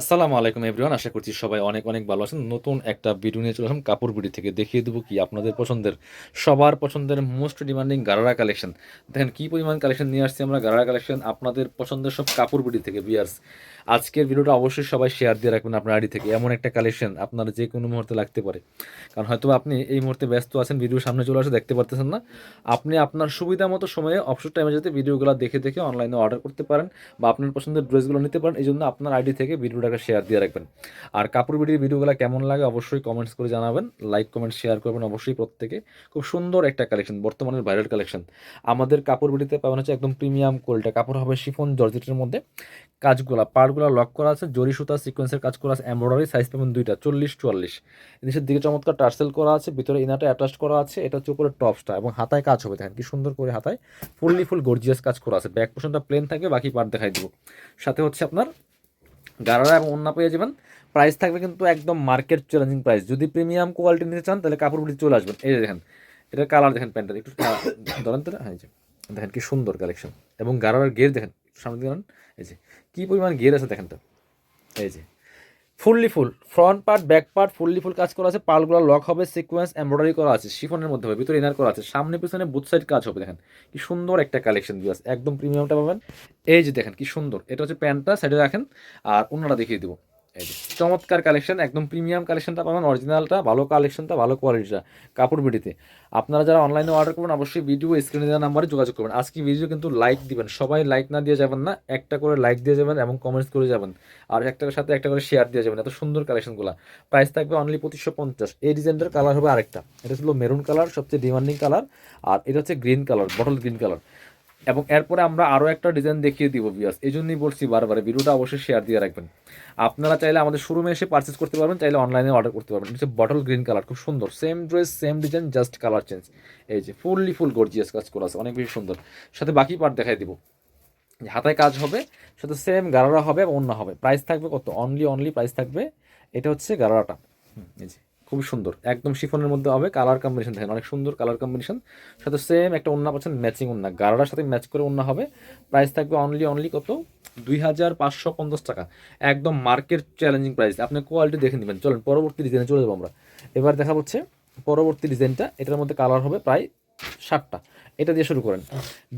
আসসালামু আলাইকুম এভরিওয়ান, আশা করছি সবাই অনেক অনেক ভালো আছেন। নতুন একটা ভিডিও নিয়ে চলে আসলাম কাপড় বিড়ি থেকে। দেখিয়ে দেবো কি আপনাদের পছন্দের, সবার পছন্দের মোস্ট ডিমান্ডিং গারারা কালেকশন দেখেন কি পরিমাণ কালেকশন নিয়ে আসছি আমরা, গারারা কালেকশন আপনাদের পছন্দের সব কাপড় বিড়ি থেকে বিয়ার্স আজকের ভিডিওটা অবশ্যই সবাই শেয়ার দিয়ে রাখবেন আপনার আইডি থেকে। এমন একটা কালেকশন আপনার যে কোনো মুহূর্তে লাগতে পারে। কারণ হয়তো আপনি এই মুহূর্তে ব্যস্ত আছেন ভিডিও সামনে চলে আসে, দেখতে পারতেছেন না। আপনি আপনার সুবিধা মতো সময়ে অবসর টাইমে যাতে ভিডিওগুলো দেখে দেখে অনলাইনে অর্ডার করতে পারেন বা আপনার পছন্দের ড্রেসগুলো নিতে পারেন, এই জন্য আপনার আইডি থেকে ভিডিওটাকে শেয়ার দিয়ে রাখবেন। আর কাপড় বিডির ভিডিওগুলো কেমন লাগে অবশ্যই কমেন্টস করে জানাবেন। লাইক কমেন্ট শেয়ার করবেন অবশ্যই প্রত্যেকে। খুব সুন্দর একটা কালেকশন বর্তমানের ভাইরাল কালেকশন আমাদের কাপড় বিডিতে পাবেন হচ্ছে একদম প্রিমিয়াম কোয়ালিটি কাপড় হবে শিফন জর্জেটের মধ্যে। কাজগুলা পার্টগুলো লক করা আছে, জরি সুতা সিকোয়েন্সের কাজ করা আছে এমব্রয়ডারি সাইজ পাবেন দুইটা, চল্লিশ, চুয়াল্লিশ। নিচের দিকে চমৎকার টার্সেল করা আছে, ভিতরে ইনারটা অ্যাটাচ করা আছে, এটা হচ্ছে উপরে টপসটা এবং হাতায় কাজ হবে। দেখেন কি সুন্দর করে হাতায় ফুললি ফুল গর্জিয়াস কাজ করা আছে। ব্যাক পোর্শনটা প্লেন থাকবে বাকি পার্ট দেখাই দিব। সাথে হচ্ছে আপনার গারারা এবং অন্য পেয়ে যাবেন প্রাইস থাকবে কিন্তু একদম মার্কেট চ্যালেঞ্জিং প্রাইস যদি প্রিমিয়াম কোয়ালিটি নিতে চান, তাহলে কাপড়গুলি চলে আসবেন। এই দেখেন, এটার কালার দেখেন প্যান্টের একটু ধরেন তাহলে হ্যাঁ দেখেন কি সুন্দর কালেকশন এবং গারার গের দেখেন সামনে দেখেন এই যে, কী পরিমাণ গের আছে দেখেন তো, এই যে fully full front part back part fully full কাজ করা আছে, পালগুলো লক হবে সিকোয়েন্স এমব্রয়ডারি করা আছে, শিফনের মধ্যে হবে, ভিতরে ইনার করা আছে, সামনে পিছনে বুথ সাইড কাজ হবে, দেখেন। কি সুন্দর একটা কালেকশন দিয়ে আছে একদম প্রিমিয়ামটা পাবেন। এই যে দেখেন, কি সুন্দর, এটা হচ্ছে প্যান্টটা সাইডে রাখেন, আর অন্যটা দেখিয়ে দিব। চমৎকার কালেকশন একদম প্রিমিয়াম কালেকশনটা পাবেন অরিজিনালটা ভালো কালেকশনটা ভালো কোয়ালিটিটা কাপড় বিডিতে। আপনারা যারা অনলাইনে অর্ডার করবেন, অবশ্যই ভিডিও স্ক্রিনে দেওয়া নাম্বারে যোগাযোগ করবেন। আজকে ভিডিও কিন্তু লাইক দিবেন, সবাই লাইক না দিয়ে যাবেন না, একটা করে লাইক দিয়ে যাবেন এবং কমেন্টস করে যাবেন, আর একটার সাথে একটা করে শেয়ার দিয়ে যাবেন, এত সুন্দর কালেকশনগুলো প্রাইস থাকবে অনলি পঁচিশশো পঞ্চাশ। এই ডিজাইনটার কালার হবে আরেকটা। এটা ছিল মেরুন কালার সবচেয়ে ডিমান্ডিং কালার আর এটা হচ্ছে green colour bottle green colour এবং এরপরে আমরা আরও একটা ডিজাইন দেখিয়ে দিব বিয়াস এই জন্যই বলছি বারবার, ভিডিওটা অবশ্যই শেয়ার দিয়ে রাখবেন। আপনারা চাইলে আমাদের শোরুমে এসে পারচেস করতে পারবেন, চাইলে অনলাইনে অর্ডার করতে পারবেন। হচ্ছে বটল গ্রিন কালার খুব সুন্দর। Same dress same design just colour change এই যে ফুললি ফুল গর্জিয়াস কাজ করা আছে, অনেক বেশি সুন্দর। সাথে বাকি পার্ট দেখাই দিব। হাতায় কাজ হবে, সাথে সেম গারারা হবে এবং অন্য হবে। প্রাইস থাকবে কত? অনলি অনলি প্রাইস থাকবে। এটা হচ্ছে গারারাটা। এই যে। খুবই সুন্দর। একদম শিফনের মধ্যে হবে কালার কম্বিনেশন দেখেন, অনেক সুন্দর কালার কম্বিনেশন সাথে সেম একটা ওন্না পাচ্ছেন ম্যাচিং ওন্না গারারার সাথে ম্যাচ করে ওন্না হবে। প্রাইস থাকবে অনলি অনলি কত? দুই হাজার পাঁচশো পঞ্চাশ টাকা। একদম মার্কেট চ্যালেঞ্জিং প্রাইস আপনি কোয়ালিটি দেখে নেবেন। চলেন, পরবর্তী ডিজাইনে চলে যাব আমরা। এবার দেখা হচ্ছে, পরবর্তী ডিজাইনটা এটার মধ্যে কালার হবে প্রায় ষাটটা। এটা দিয়ে শুরু করেন।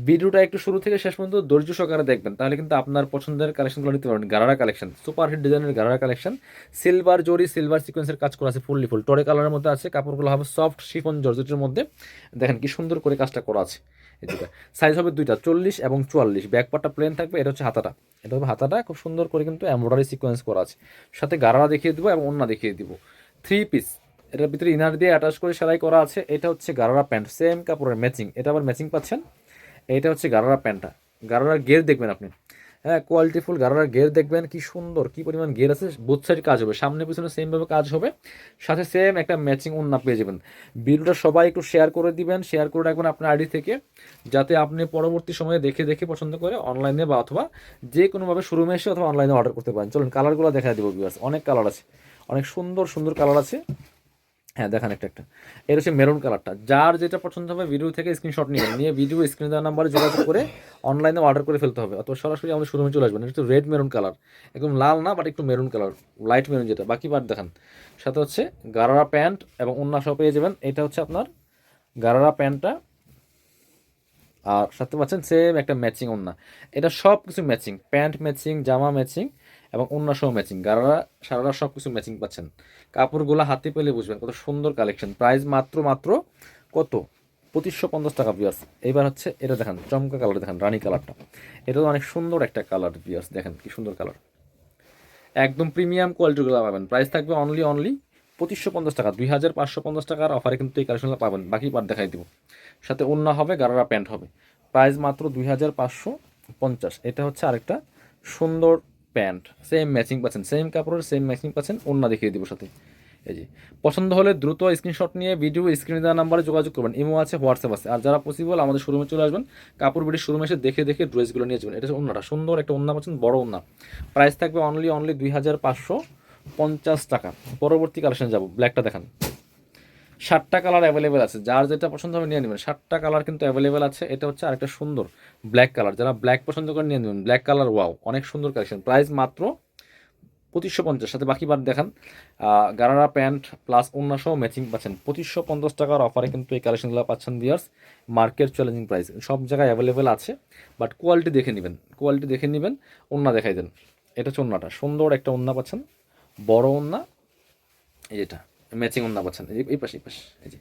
ভিডিওটা একটু শুরু থেকে শেষ পর্যন্ত ধৈর্য সহকারে দেখবেন, তাহলে কিন্তু আপনার পছন্দের কালেকশনগুলো নিতে পারবেন। গারারা কালেকশন সুপার হিট ডিজাইনের gharara collection silver zari silver সিকোয়েন্সের কাজ করা আছে ফুললি ফুল টরে কালারের মধ্যে আছে, কাপড়গুলো হবে সফট শিফন জর্জেটের মধ্যে। দেখেন কি সুন্দর করে কাজটা করা আছে। এদিকে সাইজ হবে দুইটা, চল্লিশ এবং চুয়াল্লিশ। ব্যাক পার্টটা প্লেন থাকবে, এটা হচ্ছে হাতাটা। এটা হবে হাতাটা, খুব সুন্দর করে কিন্তু এমব্রয়ডারি সিকোয়েন্স করা আছে। সাথে গারারা দেখিয়ে দিব এবং অন্য দেখিয়ে দিব। থ্রি পিস এটার ভিতরে ইনার দিয়ে অ্যাটাচ করে সেলাই করা আছে। এটা হচ্ছে গারারা প্যান্ট সেম কাপড়ের ম্যাচিং এটা আবার ম্যাচিং পাচ্ছেন? এটা হচ্ছে গারারা প্যান্টটা। গারারার গের দেখবেন আপনি। হ্যাঁ কোয়ালিটিফুল গারারার গের দেখবেন। কি সুন্দর, কি পরিমাণ গের আছে বোথ সাইড কাজ হবে। সামনে পিছনে সেমভাবে কাজ হবে। সাথে সেম একটা ম্যাচিং ওন্না পেয়ে যাবেন। ভিডিওটা সবাই একটু শেয়ার করে দিবেন। শেয়ার করে রাখবেন আপনার আইডি থেকে। যাতে আপনি পরবর্তী সময়ে দেখে দেখে পছন্দ করে অনলাইনে বা অথবা যে কোনোভাবে শোরুমে এসে অথবা অনলাইনে অর্ডার করতে পারেন। চলুন কালারগুলো দেখা দেবো বিভার্স অনেক কালার আছে। অনেক সুন্দর সুন্দর কালার আছে। হ্যাঁ দেখান একটা একটা। এটা হচ্ছে মেরুন কালারটা যার যেটা পছন্দ হবে ভিডিও থেকে স্ক্রিনশট নিয়ে নিয়ে ভিডিও স্ক্রিন দেওয়ার নাম্বারে যোগাযোগ করে অনলাইনে অর্ডার করে ফেলতে হবে। অথবা সরাসরি আমাদের শোরুমে চলে আসবেন। একটু রেড মেরুন কালার একদম লাল না বাট একটু মেরুন কালার লাইট মেরুন যেটা। বাকি পার্ট দেখান। সাথে হচ্ছে গারারা প্যান্ট এবং অন্য সহ পেয়ে যাবেন। এটা হচ্ছে আপনার গারারা প্যান্টটা। আর সাথে পাচ্ছেন সেম একটা ম্যাচিং ওন্না এটা সব কিছু ম্যাচিং প্যান্ট ম্যাচিং জামা ম্যাচিং এবং সহ ম্যাচিং গারারা, সারারা সব কিছু ম্যাচিং পাচ্ছেন। কাপড়গুলো হাতে পেলে বুঝবেন কত সুন্দর কালেকশন প্রাইস মাত্র মাত্র কত? পঁচিশশো পঞ্চাশ টাকা বিয়ার্স এবার হচ্ছে এটা দেখেন, চমকা কালার দেখেন, রানী কালারটা এটা তো অনেক সুন্দর একটা কালার বিয়ার্স দেখেন কি সুন্দর কালার একদম প্রিমিয়াম কোয়ালিটিগুলো পাবেন। প্রাইস থাকবে অনলি অনলি পঁচিশশো পঞ্চাশ টাকা, দুই হাজার পাঁচশো পঞ্চাশ টাকার অফারে কিন্তু এই কালেকশনগুলো পাবেন। বাকি পার দেখাই দিব। সাথে অন্য হবে, গারারা প্যান্ট হবে। প্রাইস মাত্র দুই হাজার পাঁচশো পঞ্চাশ। এটা হচ্ছে আরেকটা সুন্দর প্যান্ট। সেম ম্যাচিং পাচ্ছেন সেম কাপড়ের সেম ম্যাচিং পাচ্ছেন অন্য দেখিয়ে দিব সাথে। এই যে, পছন্দ হলে দ্রুত স্ক্রিনশট নিয়ে ভিডিও স্ক্রিনে দেওয়া নাম্বারে যোগাযোগ করবেন ইমো আছে হোয়াটসঅ্যাপ আছে। আর যারা পসিবল আমাদের শোরুমে চলে আসবেন, কাপড় বিড়ির শোরুমে এসে দেখে দেখে ড্রেসগুলো নিয়ে যাবেন। এটা হচ্ছে অন্যটা সুন্দর একটা অন্য পাচ্ছেন, বড় অন্য প্রাইস থাকবে অনলি অনলি দুই হাজার পাঁচশো পঞ্চাশ টাকা। পরবর্তী কালেকশন যাব ব্ল্যাকটা দেখান। সাতটা কালার অ্যাভেলেবেল আছে। যার যেটা পছন্দ হবে নিয়ে নেবেন। সাতটা কালার কিন্তু অ্যাভেলেবেল আছে। এটা হচ্ছে আরেকটা সুন্দর ব্ল্যাক কালার যারা ব্ল্যাক পছন্দ করে নিয়ে নেবেন। ব্ল্যাক কালার ওয়াও অনেক সুন্দর কালেকশন প্রাইস মাত্র পঁচিশশো পঞ্চাশ। সাথে বাকি বার দেখান। গারারা প্যান্ট প্লাস অন্য সহ ম্যাচিং পাচ্ছেন। পঁচিশশো পঞ্চাশ টাকার অফারে কিন্তু এই কালেকশনগুলো পাচ্ছেন বিয়ার্স মার্কেট চ্যালেঞ্জিং প্রাইস সব জায়গায় অ্যাভেলেবেল আছে। বাট কোয়ালিটি দেখে নেবেন। কোয়ালিটি দেখে নেবেন। ওন্না দেখাই দেন। এটা হচ্ছে ওন্নাটা সুন্দর একটা ওন্না পাচ্ছেন। বড় এই যেটা। ম্যাচিং ওন্না পাচ্ছেন এই পাশে এই পাশে, এই যে।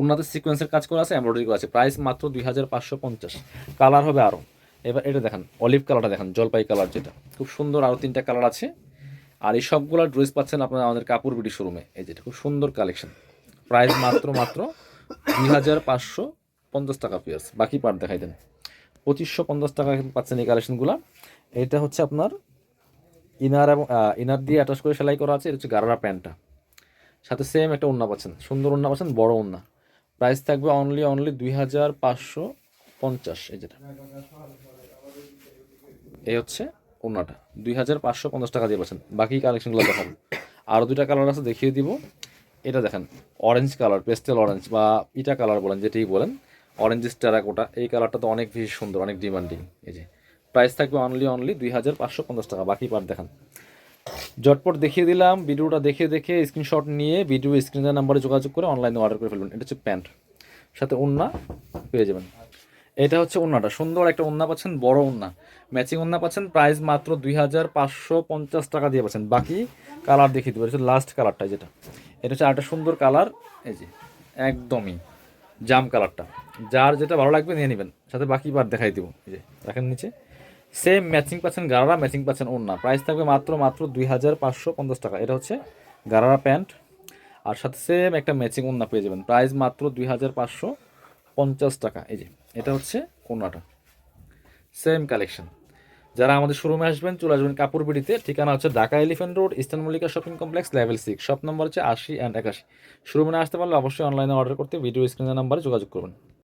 উন্নাতে সিকোয়েন্সের কাজ করা আছে এমব্রয়ডারি করা আছে প্রাইস মাত্র দুই হাজার পাঁচশো পঞ্চাশ। কালার হবে আরও এবার এটা দেখেন অলিভ কালারটা দেখেন, জলপাই কালার যেটা। খুব সুন্দর আরও তিনটা কালার আছে। আর এই সবগুলো ড্রেস পাচ্ছেন আপনারা আমাদের কাপড় বিডি শোরুমে এই যেটা খুব সুন্দর কালেকশন প্রাইস মাত্র মাত্র দুই হাজার পাঁচশো পঞ্চাশ টাকা পিয়ার্স বাকি পার্ট দেখাই দেন। পঁচিশশো পঞ্চাশ টাকা পাচ্ছেন এই কালেকশনগুলো এটা হচ্ছে আপনার ইনার এবং ইনার দিয়ে অ্যাটাচ করে সেলাই করা আছে। এটা হচ্ছে গারারা প্যান্টটা। সাথে সেম একটা ওন্না পাচ্ছেন। সুন্দর ওন্না পাচ্ছেন, বড় ওন্না প্রাইস থাকবে অনলি অনলি দুই হাজার পাঁচশো পঞ্চাশ, এই যেটা। এই হচ্ছে ওন্নাটা দুই হাজার পাঁচশো পঞ্চাশ টাকা দিয়ে পাচ্ছেন। বাকি কালেকশনগুলো দেখাবো। আরও দুইটা কালার আছে, দেখিয়ে দিব। এটা দেখেন অরেঞ্জ কালার পেস্টেল অরেঞ্জ বা ইটা কালার বলেন, যেটাই বলেন। অরেঞ্জ টেরাকোটা এই কালারটা তো অনেক বেশি সুন্দর, অনেক ডিমান্ডিং এই যে প্রাইস থাকবে অনলি অনলি দুই হাজার পাঁচশো পঞ্চাশ টাকা। বাকি পার্ট দেখান। জটপট দেখিয়ে দিলাম, ভিডিওটা দেখে দেখে স্ক্রিনশট নিয়ে ভিডিও স্ক্রিনের নাম্বারে যোগাযোগ করে অনলাইনে অর্ডার করে ফেলবেন। এটা হচ্ছে প্যান্ট সাথে ওন্না পেয়ে যাবেন। এটা হচ্ছে ওন্নাটা। সুন্দর একটা ওন্না পাচ্ছেন, বড় ওন্না। ম্যাচিং ওন্না পাচ্ছেন প্রাইস মাত্র দুই হাজার পাঁচশো পঞ্চাশ টাকা দিয়ে পাচ্ছেন। বাকি কালার দেখিয়ে দেবো। এটা হচ্ছে লাস্ট কালারটা যেটা। এটা হচ্ছে আরেকটা সুন্দর কালার এই যে, একদমই জাম কালারটা যার যেটা ভালো লাগবে নিয়ে নেবেন। সাথে বাকি বার দেখাই দেবো। এই যে দেখেন নিচে। সেম ম্যাচিং পাচ্ছেন গারারা ম্যাচিং পাচ্ছেন ওন্না প্রাইস থাকবে মাত্র মাত্র দুই হাজার পাঁচশো পঞ্চাশ টাকা। এটা হচ্ছে গারারা প্যান্ট। আর সাথে সেম একটা ম্যাচিং ওন্না পেয়ে যাবেন। প্রাইস মাত্র দুই হাজার পাঁচশো পঞ্চাশ টাকা। এই যে, এটা হচ্ছে ওন্নাটা সেম কালেকশন যারা আমাদের শোরুমে আসবেন, চলে আসবেন কাপড় বিড়িতে ঠিকানা হচ্ছে Dhaka elephant road eastern Mallika shopping complex level six shop number হচ্ছে আশি অ্যান্ড একাশি। শোরুমে আসতে পারলে অবশ্যই অনলাইনে অর্ডার করতে ভিডিও স্ক্রিনের নাম্বারে যোগাযোগ করবেন।